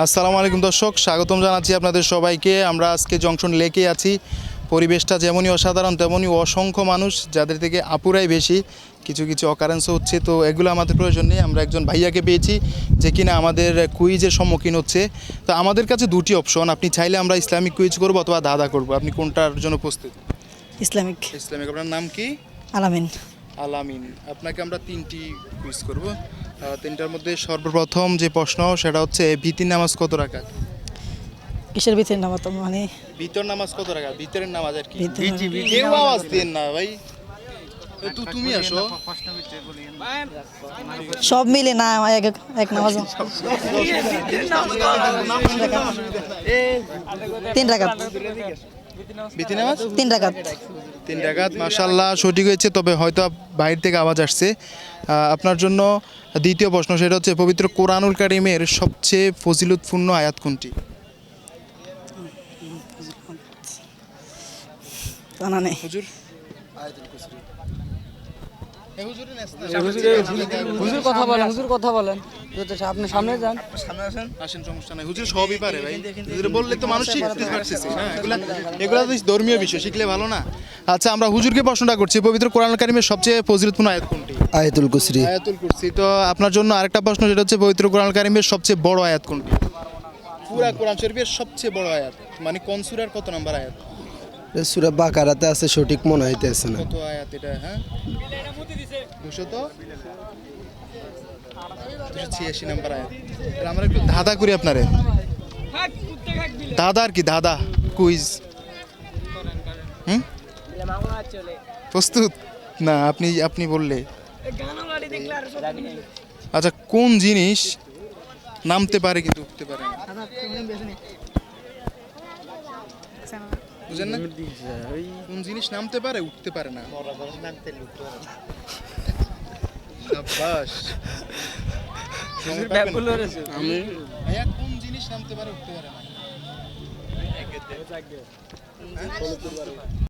আসসালামু আলাইকুম দর্শক স্বাগতম জানাচ্ছি আপনাদের সবাইকে। আমরা আজকে জংশন লেকে আছি। পরিবেশটা যেমনই অসাধারণ তেমনই অসংখ্য মানুষ যাদের থেকে আপুরাই বেশি কিছু কিছু অকারেন্স হচ্ছে। তো এগুলো আমাদের প্রয়োজন নেই আমরা একজন ভাইয়াকে পেয়েছি যে কিনা আমাদের কুইজের সম্মুখীন হচ্ছে। তো আমাদের কাছে দুটি অপশন আপনি চাইলে আমরা ইসলামিক কুইজ করব অথবা দাদা করব। আপনি কোনটার জন্য প্রস্তুত? ইসলামিক। ইসলামিক আপনার নাম কি? আলামিন। আলামিন। আপনাকে আমরা তিনটি কুইজ করব। তিনটার মধ্যে সর্বপ্রথম যে প্রশ্ন সেটা হচ্ছে ভিতির নামাজ কত রাখা কিসের ভিতরে নামাজ মানে? ভিতর নামাজ কত রাখা ভিতরের নামাজ আর কি। ভিতর- কেউ আওয়াজ দেন না ভাই। এ, তু- তুমি আসো। সব মিলে না এক এক নামাজ। তিন রাকাত। তিন রাকাত। তিন রাকাত মাশাল্লাহ সঠিক হয়েছে তবে হয়তো বাইরে থেকে আওয়াজ আসছে। আপনার জন্য দ্বিতীয় প্রশ্ন সেটা হচ্ছে পবিত্র কোরআনুল কারিমের সবচেয়ে ফজিলতপূর্ণ আয়াত কোনটি? হুজুর। হুজুর কথা বলেন হুজুর কথা বলেন। আপনি সামনে যান। আসেন। সমস্যা নাই। হুজুর সবই পারে ভাই। হুজুর বললে তো মানুষ শিখতে পারতেছে হ্যাঁ এগুলা এগুলা তো ধর্মীয় বিষয় শিখলে ভালো না। আচ্ছা আমরা হুজুরকে প্রশ্নটা করছি। পবিত্র কোরআন কারিমের সবচেয়ে ফজিলতপূর্ণ আয়াত কোনটি? আয়াতুল কুসরি আয়াতুল কুরসি তো আপনার জন্য আরেকটা প্রশ্ন যেটা হচ্ছে পবিত্র কোরআন কারিমের সবচেয়ে বড় আয়াত কোনটি? পুরা কোরআন শরীফের সবচেয়ে বড় আয়াত। মানে কোন সূরার কত নাম্বার আয়াত? সুরা বাকারাতে আছে সঠিক মনে হইতেছে না। কত আয়াত এটা হ্যাঁ? দুশো তো দুশো আমরা একটু ধাঁধা করি আপনারে। দাদা আর কি দাদা কুইজ। হুম? প্রস্তুত? না, আপনি আপনি বললে। আচ্ছা কোন জিনিস নামতে পারে কিন্তু উঠতে পারে না? বুঝেন না? কোন জিনিস নামতে পারে, উঠতে পারে না? সাব্বাস সময় কোন জিনিস নামতে পারে উঠতে পারে না।